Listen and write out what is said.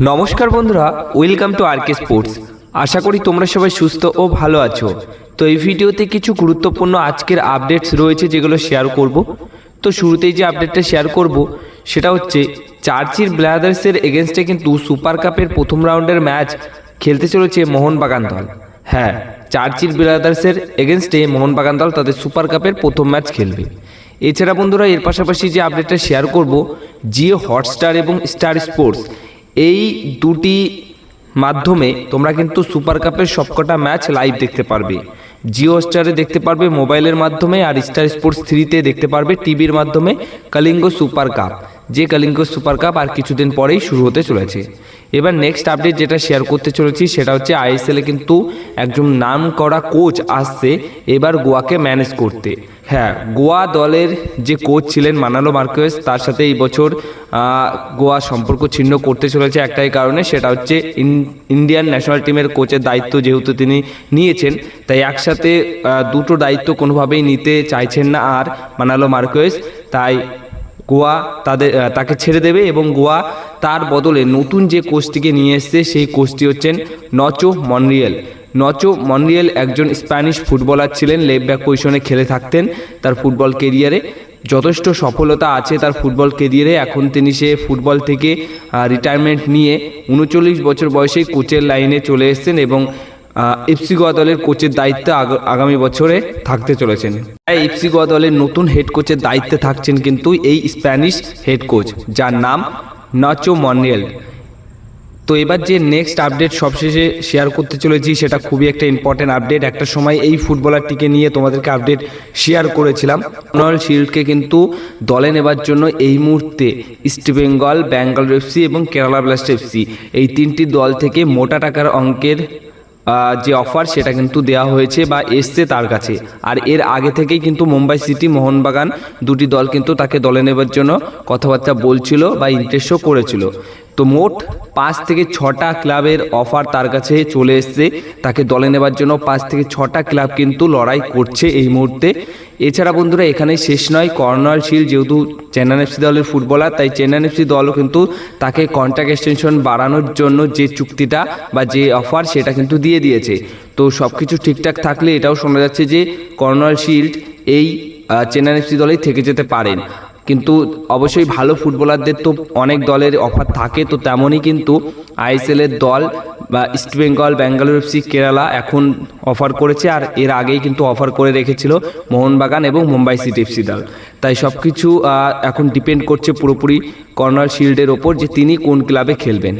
নমস্কার বন্ধুরা, welcome to R K sports. আশা করি তোমরা সবাই সুস্থ ও ভালো আছো। তো এই ভিডিওতে কিছু গুরুত্বপূর্ণ আজকের আপডেটস রয়েছে যেগুলো শেয়ার করব। তো শুরুতেই যে আপডেটটা শেয়ার করব, সেটা হচ্ছে চার্চির ব্লাদার্সের এগেনস্টে কিন্তু সুপার কাপের প্রথম রাউন্ডের ম্যাচ খেলতে চলেছে মোহনবাগান দল। হ্যাঁ চার্চির ব্রাদার্সের এগেনস্টে মোহনবাগান দল তাদের সুপার কাপের প্রথম ম্যাচ খেলবে। এছাড়া বন্ধুরা, এর পাশাপাশি যে আপডেটটা শেয়ার করব জিও হটস্টার এবং স্টার স্পোর্টস এই দুটি মাধ্যমে তোমরা কিন্তু সুপার কাপের সবকটা ম্যাচ লাইভ দেখতে পারবে। জিও স্টারে দেখতে পারবে মোবাইলের মাধ্যমে আর স্টার স্পোর্টস থ্রিতে দেখতে পারবে টিভির মাধ্যমে কলিঙ্গ সুপার কাপ যে কলিঙ্গ সুপার কাপ আর কিছুদিন পরেই শুরু হতে চলেছে। এবার নেক্সট আপডেট যেটা শেয়ার করতে চলেছি সেটা হচ্ছে আইএসএলে কিন্তু একজন নাম করা কোচ আসছে এবার গোয়াকে ম্যানেজ করতে। হ্যাঁ গোয়া দলের যে কোচ ছিলেন মানালো মার্কেস, তার সাথে এই বছর গোয়া সম্পর্ক ছিন্ন করতে চলেছে একটাই কারণে, সেটা হচ্ছে ইন- ইন্ডিয়ান ন্যাশনাল টিমের কোচের দায়িত্ব যেহেতু তিনি নিয়েছেন, তাই একসাথে দুটো দায়িত্ব কোনোভাবেই নিতে চাইছেন না আর মানালো মার্কেস। তাই গোয়া তাদের তাকে ছেড়ে দেবে এবং গোয়া তার বদলে নতুন যে কোচটিকে নিয়ে এসছে, সেই কোচটি হচ্ছেন নচো মনরিয়েল। নচো মনরিয়েল একজন স্প্যানিশ ফুটবলার ছিলেন লেফট ব্যাক পজিশনে খেলে থাকতেন তার ফুটবল কেরিয়ারে যথেষ্ট সফলতা আছে তার ফুটবল কেরিয়ারে এখন তিনি সে ফুটবল থেকে রিটায়ারমেন্ট নিয়ে উনচল্লিশ বছর বয়সেই কোচের লাইনে চলে এসেছেন এবং এফসি গোয়া দলের কোচের দায়িত্বে আগ- আগামী বছরে থাকতে চলেছেন। তাই এফসি গোয়া দলের নতুন হেড কোচের দায়িত্বে থাকছেন কিন্তু এই স্প্যানিশ হেড কোচ যার নাম নাচো মনরিয়েল। তো এবার যে নেক্সট আপডেট সবশেষে শেয়ার করতে চলেছি, সেটা খুবই একটা ইম্পর্টেন্ট আপডেট একটা সময় এই ফুটবলারটিকে নিয়ে তোমাদেরকে আপডেট শেয়ার করেছিলাম। রোনাল্ড শিল্ডকে কিন্তু দলে নেবার জন্য এই মুহূর্তে ইস্ট বেঙ্গল এফসি এবং কেরালা ব্লাস্ট এফসি এই তিনটি দল থেকে মোটা টাকার অঙ্কের যে অফার সেটা কিন্তু দেওয়া হয়েছে বা এসছে তার কাছে। আর এর আগে থেকেই কিন্তু মুম্বাই সিটি, মোহনবাগান দুটি দল কিন্তু তাকে দলে নেবার জন্য কথাবার্তা বলছিল বা ইন্টারেস্টও করেছিল। তো মোট পাঁচ থেকে ছটা ক্লাবের অফার তার কাছে চলে এসছে। তাকে দলে নেবার জন্য পাঁচ থেকে ছটা ক্লাব কিন্তু লড়াই করছে এই মুহূর্তে। এছাড়া বন্ধুরা, এখানেই শেষ নয়। কর্নাল শিল যেহেতু চেন্নাই এফসি দলের ফুটবলার, তাই চেন্নাই এফসি দলও কিন্তু তাকে কন্ট্রাক্ট এক্সটেনশন বাড়ানোর জন্য যে চুক্তিটা বা যে অফার সেটা কিন্তু দিয়ে দিয়েছে। তো সব কিছু ঠিকঠাক থাকলে এটাও শোনা যাচ্ছে যে কর্নাল শিল্ড এই চেন্নাই এফসি দলেই থেকে যেতে পারেন। কিন্তু অবশ্যই ভালো ফুটবলারদের তো অনেক দলের অফার থাকে, তো তেমনই কিন্তু আইএসএলের দল বা ইস্ট বেঙ্গল, ব্যাঙ্গালোর এফসি, কেরালা এখন অফার করেছে আর এর আগেই কিন্তু অফার করে রেখেছিল মোহনবাগান এবং মুম্বাই সিটি এফসি দল। তাই সব কিছু এখন ডিপেন্ড করছে পুরোপুরি কর্নার শিল্ডের ওপর যে তিনি কোন ক্লাবে খেলবেন।